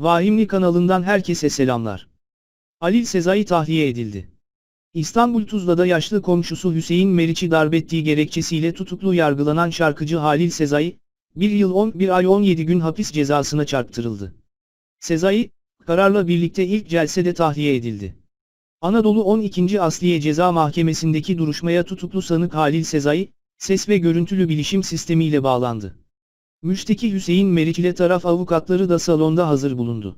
Vahimli kanalından herkese selamlar. Halil Sezai tahliye edildi. İstanbul Tuzla'da yaşlı komşusu Hüseyin Meriç'i darbettiği gerekçesiyle tutuklu yargılanan şarkıcı Halil Sezai, 1 yıl 11 ay 17 gün hapis cezasına çarptırıldı. Sezai, kararla birlikte ilk celsede tahliye edildi. Anadolu 12. Asliye Ceza Mahkemesi'ndeki duruşmaya tutuklu sanık Halil Sezai, ses ve görüntülü bilişim sistemiyle bağlandı. Müşteki Hüseyin Meriç ile taraf avukatları da salonda hazır bulundu.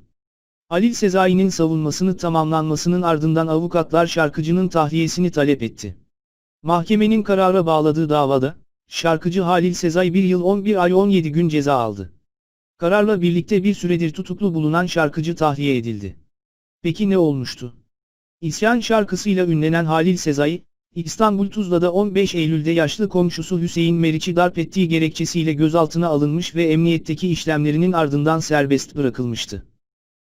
Halil Sezai'nin savunmasını tamamlanmasının ardından avukatlar şarkıcının tahliyesini talep etti. Mahkemenin karara bağladığı davada, şarkıcı Halil Sezai 1 yıl 11 ay 17 gün ceza aldı. Kararla birlikte bir süredir tutuklu bulunan şarkıcı tahliye edildi. Peki ne olmuştu? İsyan şarkısıyla ünlenen Halil Sezai, İstanbul Tuzla'da 15 Eylül'de yaşlı komşusu Hüseyin Meriç'i darp ettiği gerekçesiyle gözaltına alınmış ve emniyetteki işlemlerinin ardından serbest bırakılmıştı.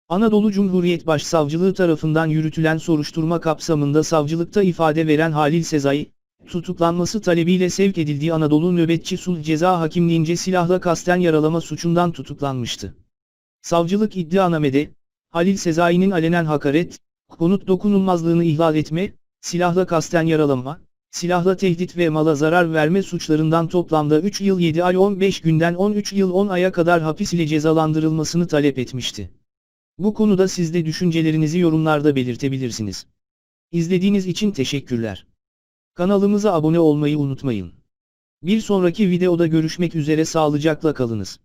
Anadolu Cumhuriyet Başsavcılığı tarafından yürütülen soruşturma kapsamında savcılıkta ifade veren Halil Sezai, tutuklanması talebiyle sevk edildiği Anadolu Nöbetçi Sulh Ceza Hakimliğince silahla kasten yaralama suçundan tutuklanmıştı. Savcılık iddianamede, Halil Sezai'nin alenen hakaret, konut dokunulmazlığını ihlal etme, silahla kasten yaralama, silahla tehdit ve mala zarar verme suçlarından toplamda 3 yıl 7 ay 15 günden 13 yıl 10 aya kadar hapis ile cezalandırılmasını talep etmişti. Bu konuda siz de düşüncelerinizi yorumlarda belirtebilirsiniz. İzlediğiniz için teşekkürler. Kanalımıza abone olmayı unutmayın. Bir sonraki videoda görüşmek üzere sağlıcakla kalınız.